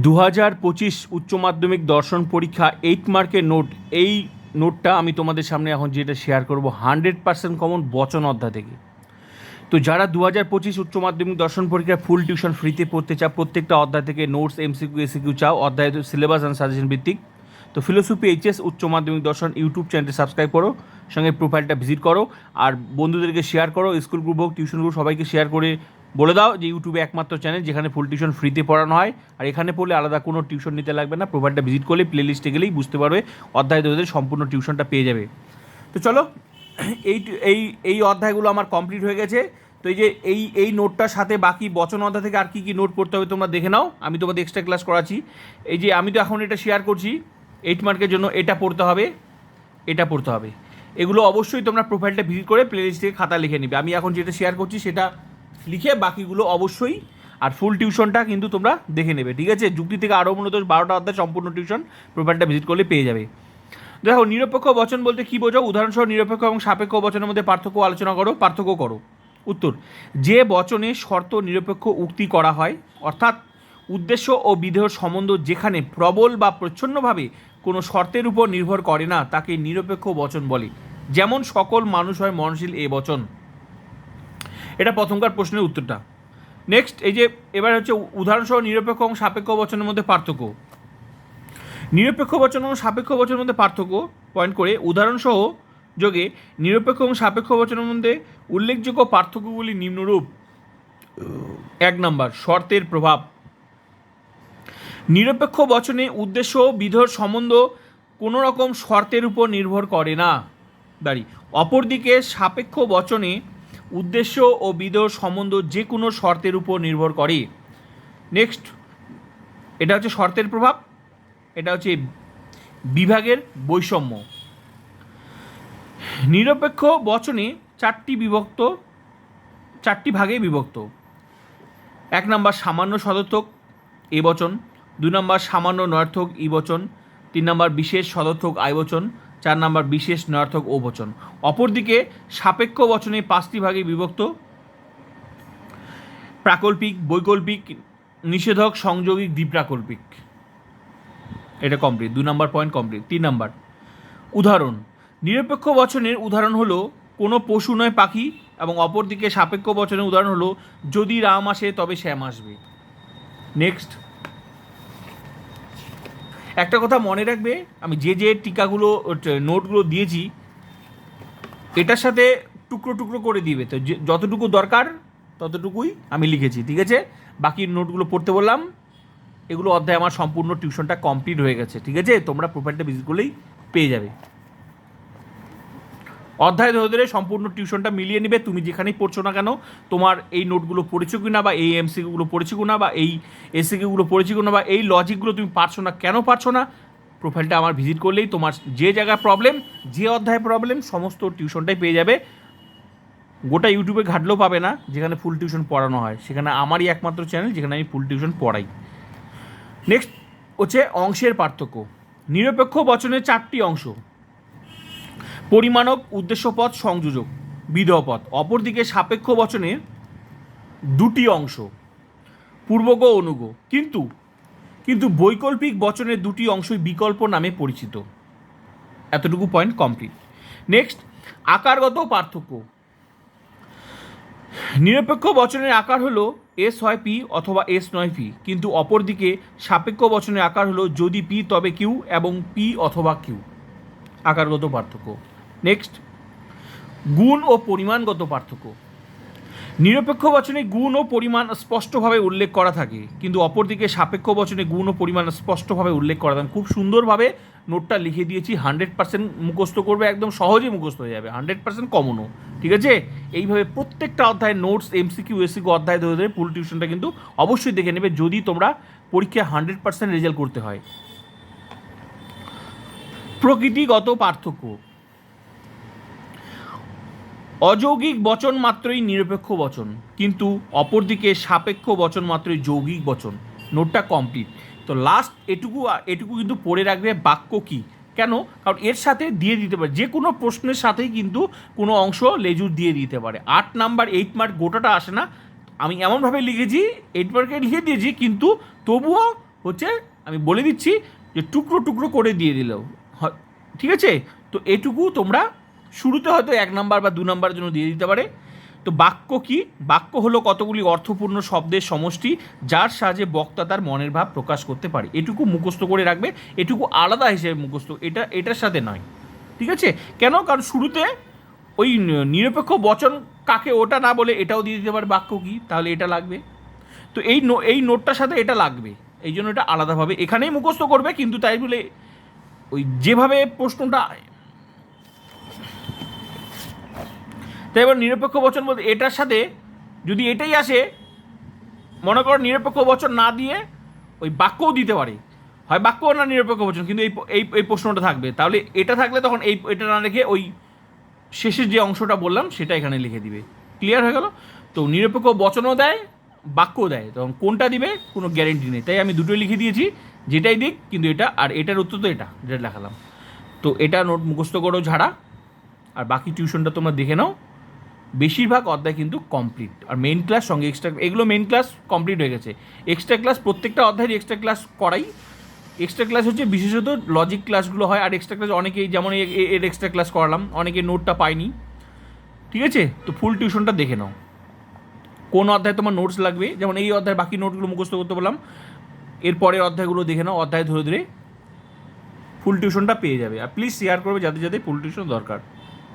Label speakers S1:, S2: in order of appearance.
S1: দু হাজার পঁচিশ উচ্চ মাধ্যমিক দর্শন পরীক্ষা এইট মার্কের নোট এই নোটটা আমি তোমাদের সামনে এখন যেটা শেয়ার করব হান্ড্রেড পার্সেন্ট কমন বচন অধ্যায় থেকে। তো যারা দু হাজার পঁচিশ উচ্চ মাধ্যমিক দর্শন পরীক্ষায় ফুল টিউশন ফ্রিতে পড়তে চাও, প্রত্যেকটা অধ্যায় থেকে নোটস এমসিকিউ এসিকিউ চাও, অধ্যায় সিলেবাস অ্যান্ড সাজেশন ভিত্তিক। তো ফিলোসফি এইচএস উচ্চ মাধ্যমিক দর্শন ইউটিউব চ্যানেলটি সাবস্ক্রাইব করো, সঙ্গে প্রোফাইলটা ভিজিট করো, আর বন্ধুদেরকে শেয়ার করো স্কুল গ্রুপ হোক টিউশন গ্রুপ সবাইকে শেয়ার করে বলে দাও যে ইউটিউবে একমাত্র চ্যানেল যেখানে ফুল টিউশন ফ্রিতে পড়ানো হয়। আর এখানে পড়লে আলাদা কোনো টিউশন নিতে লাগবে না প্রোফাইলটা ভিজিট করলে প্লে লিস্টে গেলেই বুঝতে পারবে, অধ্যায় ধরে সম্পূর্ণ টিউশনটা পেয়ে যাবে। তো চলো, এই এই এই অধ্যায়গুলো আমার কমপ্লিট হয়ে গেছে। তো এই যে এই এই নোটটার সাথে বাকি বচন অধ্যায় থেকে আর কী কী নোট পড়তে হবে তোমরা দেখে নাও। আমি তোমাদের এক্সট্রা ক্লাস করাচ্ছি। এই যে আমি তো এখন এটা শেয়ার করছি এইট মার্কের জন্য এটা পড়তে হবে, এটা পড়তে হবে। এগুলো অবশ্যই তোমরা প্রোফাইলটা ভিজিট করে প্লে লিস্ট থেকে খাতা লিখে নিবে। আমি এখন যেটা শেয়ার করছি সেটা লিখে বাকিগুলো অবশ্যই, আর ফুল টিউশনটা কিন্তু তোমরা দেখে নেবে, ঠিক আছে? যুক্তি থেকে আরও মূলত বারোটা অধ্যায় সম্পূর্ণ টিউশন প্রোফাইলটা ভিজিট করলে পেয়ে যাবে। দেখো, নিরপেক্ষ বচন বলতে কী বোঝো? উদাহরণস্বরূপ নিরপেক্ষ এবং সাপেক্ষ বচনের মধ্যে পার্থক্য আলোচনা করো, পার্থক্য করো। উত্তর, যে বচনে শর্ত নিরপেক্ষ উক্তি করা হয়, অর্থাৎ উদ্দেশ্য ও বিধেয় সম্বন্ধ যেখানে প্রবল বা প্রচ্ছন্নভাবে কোনো শর্তের উপর নির্ভর করে না, তাকে নিরপেক্ষ বচন বলে। যেমন সকল মানুষ হয় মনশীল এ বচন। এটা প্রথমকার প্রশ্নের উত্তরটা। নেক্সট এই যে এবার হচ্ছে উদাহরণসহ নিরপেক্ষ এবং সাপেক্ষ বচনের মধ্যে পার্থক্য। নিরপেক্ষ বচন এবং সাপেক্ষ বচনের মধ্যে পার্থক্য পয়েন্ট করে উদাহরণসহ যোগে নিরপেক্ষ এবং সাপেক্ষ বচনের মধ্যে উল্লেখযোগ্য পার্থক্যগুলি নিম্নরূপ। এক নম্বর, শর্তের প্রভাব। নিরপেক্ষ বচনে উদ্দেশ্য, বিধর, সম্বন্ধ কোনো রকম শর্তের উপর নির্ভর করে না। দাঁড়ি, অপরদিকে সাপেক্ষ বচনে উদ্দেশ্য ও বিধর সম্বন্ধ যে কোনো শর্তের উপর নির্ভর করে নেক্সট এটা হচ্ছে শর্তের প্রভাব, এটা হচ্ছে বিভাগের বৈষম্য। নিরপেক্ষ বচনে চারটি বিভক্ত, চারটি ভাগে বিভক্ত। এক নম্বর সামান্য সদর্থক, এ বচন। দুই নম্বর সামান্য নয়ার্থক ই বচন। তিন নম্বর বিশেষ সদর্থক, আই বচন। চার নম্বর বিশেষ নয়ার্থক ও বচন। অপরদিকে সাপেক্ষ বচনে পাঁচটি ভাগে বিভক্ত। প্রাকল্পিক, বৈকল্পিক, নিষেধক সংযোগিক দ্বিপ্রাকল্পিক। এটা কমপ্লিট দুই নম্বর পয়েন্ট কমপ্লিট তিন নম্বর। উদাহরণ, নিরপেক্ষ বচনের উদাহরণ হলো কোনো পশু নয় পাখি এবং অপরদিকে সাপেক্ষ বচনের উদাহরণ হলো যদি রাম আসে তবে শ্যাম আসবে। নেক্সট একটা কথা মনে রাখবে, আমি যে যে টিকাগুলো নোটগুলো দিয়েছি, এটার সাথে টুকরো টুকরো করে দিবে। তো যতটুকু দরকার, ততটুকুই আমি লিখেছি, ঠিক আছে? বাকি নোটগুলো পড়তে বললাম, এগুলো অধ্যায় আমার সম্পূর্ণ টিউশনটা কমপ্লিট হয়ে গেছে, ঠিক আছে? তোমরা প্রোফাইলটা ভিজিট করলেই পেয়ে যাবে। অধ্যায় ধরে ধরে সম্পূর্ণ টিউশনটা মিলিয়ে নেবে। তুমি যেখানেই পড়ছো না কেন, তোমার এই নোটগুলো পড়েছো কি না বা এই এমসিকিউগুলো পড়েছো কি না বা এই এসিকিউগুলো পড়েছো কি না বা এই লজিকগুলো তুমি পারছ না, কেন পারছ না প্রোফাইলটা আমার ভিজিট করলেই তোমার যে জায়গায় প্রবলেম যে অধ্যায় প্রবলেম সমস্ত টিউশনটাই পেয়ে যাবে। গোটা ইউটিউবে ঘাটলেও পাবে না, যেখানে ফুল টিউশন পড়ানো হয়। সেখানে আমারই একমাত্র চ্যানেল যেখানে আমি ফুল টিউশন পড়াই। নেক্সট হচ্ছে অংশের পার্থক্য। নিরপেক্ষ বচনের চারটি অংশ। পরিমাণক উদ্দেশ্যপদ সংযোজক বিধপদ অপরদিকে সাপেক্ষ বচনের দুটি অংশ পূর্বগ অনুগ। কিন্তু কিন্তু বৈকল্পিক বচনের দুটি অংশই বিকল্প নামে পরিচিত। এতটুকু পয়েন্ট কমপ্লিট নেক্সট আকারগত পার্থক্য। নিরপেক্ষ বচনের আকার হলো এস হয় পি অথবা এস নয় পি কিন্তু অপরদিকে সাপেক্ষ বচনের আকার হলো যদি পি তবে কিউ এবং পি অথবা কিউ আকারগত পার্থক্য। নেক্সট গুণ ও পরিমাণগত পার্থক্য। নিরপেক্ষ বচনে গুণ ও পরিমাণ স্পষ্টভাবে উল্লেখ করা থাকে, কিন্তু অপরদিকে সাপেক্ষ বচনে গুণ ও পরিমাণ স্পষ্টভাবে উল্লেখ করা থাকে। খুব সুন্দরভাবে নোটটা লিখে দিয়েছি, হান্ড্রেড পার্সেন্ট মুখস্থ করবে, একদম সহজেই মুখস্থ হয়ে যাবে, হান্ড্রেড পার্সেন্ট কমনও ঠিক আছে? এইভাবে প্রত্যেকটা অধ্যায় নোটস এমসিকিউ এসিকিউ অধ্যায় ধরে ধরে ফুল টিউশনটা কিন্তু অবশ্যই দেখে নেবে যদি তোমরা পরীক্ষায় হান্ড্রেড পার্সেন্ট রেজাল্ট করতে হয়। প্রকৃতিগত পার্থক্য। অযৌগিক বচন মাত্রই নিরপেক্ষ বচন, কিন্তু অপরদিকে সাপেক্ষ বচন মাত্রই যৌগিক বচন। নোটটা কমপ্লিট তো লাস্ট এটুকু এটুকু কিন্তু পড়ে রাখবে বাক্য কি? কেন? কারণ এর সাথে দিয়ে দিতে পারে। যে কোনো প্রশ্নের সাথেই কিন্তু কোনো অংশ লেজুর দিয়ে দিতে পারে। আট নাম্বার এইট মার্ক গোটাটা আসে না। আমি এমনভাবে লিখেছি এইট মার্কে লিখে দিয়েছি, কিন্তু তবুও হচ্ছে আমি বলে দিচ্ছি যে টুকরো টুকরো করে দিয়ে দিল হ- ঠিক আছে? তো এটুকু তোমরা শুরুতে হয়তো এক নাম্বার বা দু নাম্বারের জন্য দিয়ে দিতে পারে। তো বাক্য কি? বাক্য হলো কতগুলি অর্থপূর্ণ শব্দের সমষ্টি যার সাহায্যে বক্তা তার মনের ভাব প্রকাশ করতে পারে। এটুকু মুখস্থ করে রাখবে এটুকু আলাদা হিসেবে মুখস্থ। এটা, এটার সাথে নয়। ঠিক আছে? কেন? কারণ শুরুতে ওই নিরপেক্ষ বচন কাকে ওটা না বলে এটাও দিয়ে দিতে পারে বাক্য কি? তাহলে এটা লাগবে। তো এই এই নোটটার সাথে এটা লাগবে। এই জন্য এটা আলাদাভাবে এখানেই মুখস্থ করবে, কিন্তু তাই বলে ওই যেভাবে প্রশ্নটা তাই এবার নিরপেক্ষ বচন বলতে এটার সাথে যদি এটাই আসে, মনে করো নিরপেক্ষ বচন না দিয়ে ওই বাক্যও দিতে পারে। হয় বাক্য না নিরপেক্ষ বচন, কিন্তু এই এই প্রশ্নটা থাকবে। তাহলে এটা থাকলে তখন এই, এটা না রেখে ওই শেষের যে অংশটা বললাম, সেটা এখানে লিখে দিবে। ক্লিয়ার হয়ে গেল? তো নিরপেক্ষ বচনও দেয়, বাক্যও দেয়। তখন কোনটা দিবে, কোনো গ্যারেন্টি নেই। তাই আমি দুটোই লিখে দিয়েছি, যেটাই দিক, কিন্তু এটা, আর এটার উত্তর তো এটা, যেটা লেখালাম তো এটা নোট মুখস্থ করো ঝাড়া, আর বাকি টিউশনটা তোমরা দেখে নাও। বেশিরভাগ অধ্যায় কিন্তু কমপ্লিট আর মেন ক্লাস সঙ্গে এক্সট্রা এগুলো মেন ক্লাস কমপ্লিট হয়ে গেছে। এক্সট্রা ক্লাস প্রত্যেকটা অধ্যায়ের এক্সট্রা ক্লাস করাই। এক্সট্রা ক্লাস হচ্ছে বিশেষত লজিক ক্লাসগুলো হয়, আর এক্সট্রা ক্লাস অনেকেই, যেমন এর এক্সট্রা ক্লাস করালাম, অনেকে নোটটা পায়নি। ঠিক আছে? তো ফুল টিউশনটা দেখে নাও। কোন অধ্যায় তোমার নোটস লাগবে? যেমন এই অধ্যায় বাকি নোটগুলো মুখস্থ করতে বললাম। এর পরের অধ্যায়গুলো দেখে নাও, অধ্যায় ধরে ধরে। ফুল টিউশনটা পেয়ে যাবে। আর প্লিজ শেয়ার করবে যাদের যাদের ফুল টিউশন দরকার।